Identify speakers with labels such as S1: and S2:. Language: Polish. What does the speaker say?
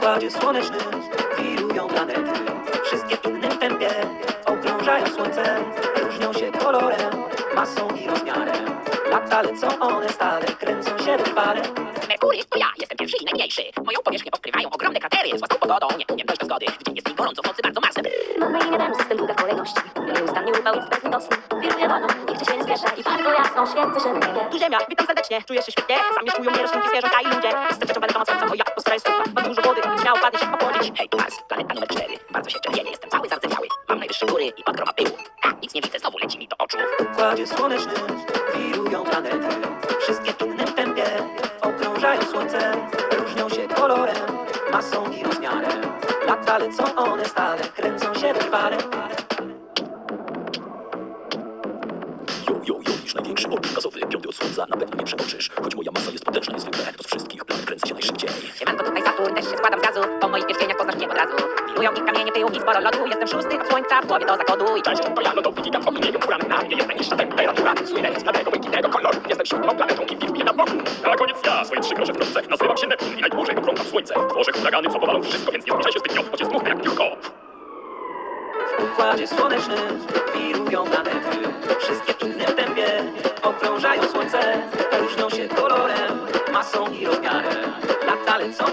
S1: układzie słonecznym wirują planety. Wszystkie w innym tempie okrążają słońce. Różnią się kolorem, masą i rozmiarem. Lata lecą one stale, kręcą się wypale.
S2: Merkury to ja, jestem pierwszy i najmniejszy. Moją powierzchnię pokrywają ogromne kratery. Z własną pogodą nie umiem dojść do zgody. W dzień jest mi gorąco, w nocy bardzo Marsem.
S3: Mamy imię ten system długa kolejności Nieustannie upał jest bezlitosny Wiruje wolno, nigdzie się nie spieszę I bardzo jasno świecę się na niebie
S2: Tu ziemia, witam serdecznie, czuję się świetnie. Zamieszkują mnie roślinki, zwierzęta i ludzie. Jestem rzeczą słońca, moja sucha. Mam dużo wody, śmiało padnie się ochłodzić. Hej, tu Mars, planeta numer 4. Bardzo się czerwienie, jestem cały zardzewiały. Mam najwyższe góry i podgroma pyłu. A, nic nie widzę, znowu leci mi do oczu.
S1: W układzie słonecznym wirują planety. Wszystkie w innym tempie okrążają słońce. Różnią się kolorem, masą i rozmiarem. Lata lecą one stale, kręcą się wypale.
S4: Jo, jo, jo, największy ork gazowy, piąty od słońca, na pewno nie przeoczysz. Choć moja masa jest potężna
S2: spadam gazu. Po moich pierścieniach poznasz mnie od razu. Milują ich kamienie, pyłki, sporo lodu. Jestem szósty od słońca, w głowie do zachodu. I
S4: częścią to ja lodą widzikam, ominieniu poran Na mnie. Jest najniższa temperatura. Słynę z bladego, błękitnego koloru. Jestem siódmą planetą i wiruję na boku. Na koniec ja, swoje trzy grosze w kropce Nazywam się Neptun i najdłużej okrągam słońce. Tworzę huragany, co powalą wszystko, więc nie zbliżaj się zbytnio Bo cię zdmuchnę jak piórko.
S1: W układzie słonecznym wirują planety Wszystkie inne w tempie okrążają słońce. Różnią się kolorem, masą i rozmiarem. Lata lecą